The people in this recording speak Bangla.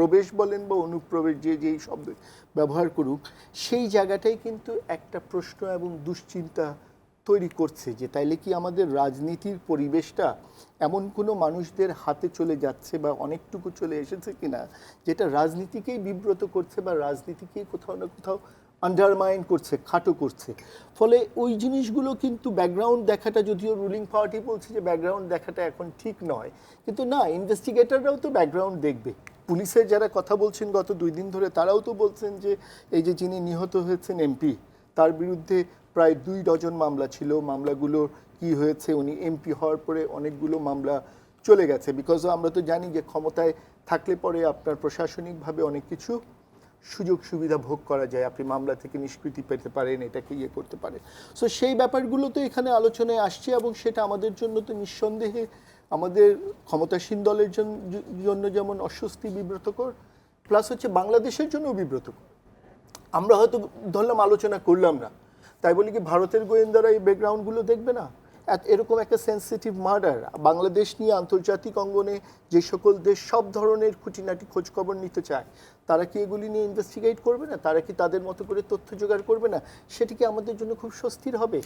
প্রবেশ বলেন বা অনুপ্রবেশ যে, যেই শব্দ ব্যবহার করুক, সেই জায়গাটাই কিন্তু একটা প্রশ্ন এবং দুশ্চিন্তা তৈরি করছে যে, তাইলে কি আমাদের রাজনীতির পরিবেশটা এমন কোনো মানুষদের হাতে চলে যাচ্ছে বা অনেকটুকু চলে এসেছে কিনা, যেটা রাজনীতিকেই বিব্রত করছে বা রাজনীতিকেই কোথাও না কোথাও আন্ডারমাইন করছে, খাটো করছে। ফলে ওই জিনিসগুলো কিন্তু ব্যাকগ্রাউন্ড দেখাটা, যদিও রুলিং পার্টি বলছে যে ব্যাকগ্রাউন্ড দেখাটা এখন ঠিক নয়, কিন্তু না ইনভেস্টিগেটররাও তো ব্যাকগ্রাউন্ড দেখবে। পুলিশের যারা কথা বলছেন গত দুই দিন ধরে, তারাও তো বলছেন যে এই যে যিনি নিহত হয়েছেন এমপি তার বিরুদ্ধে প্রায় দুই ডজন মামলা ছিল। মামলাগুলো কি হয়েছে, উনি এমপি হওয়ার পরে অনেকগুলো মামলা চলে গেছে। বিকজ আমরা তো জানি যে ক্ষমতায় থাকলে পরে আপনার প্রশাসনিকভাবে অনেক কিছু সুযোগ সুবিধা ভোগ করা যায়, আপনি মামলা থেকে নিষ্কৃতি পেতে পারেন, এটাকে ইয়ে করতে পারেন। সো সেই ব্যাপারগুলো তো এখানে আলোচনায় আসছে এবং সেটা আমাদের জন্য তো নিঃসন্দেহে আমাদের ক্ষমতাসীন দলের জন্য যেমন অস্বস্তি বিব্রতকর প্লাস হচ্ছে বাংলাদেশের জন্য বিব্রতকর। আমরা হয়তো ধরলাম আলোচনা করলাম না। তাই বলি কি, ভারতের গোয়েন্দারা এই ব্যাকগ্রাউন্ডগুলো দেখবে না? এরকম একটা সেন্সিটিভ মার্ডার বাংলাদেশ নিয়ে আন্তর্জাতিক অঙ্গনে যে সকল দেশ সব ধরনের খুঁটিনাটি খোঁজখবর নিতে চায়, তারা কি এগুলি নিয়ে ইনভেস্টিগেট করবে না? তারা কি তাদের মতো করে তথ্য জোগাড় করবে না? সেটি কি আমাদের জন্য খুব স্বস্তির হবে?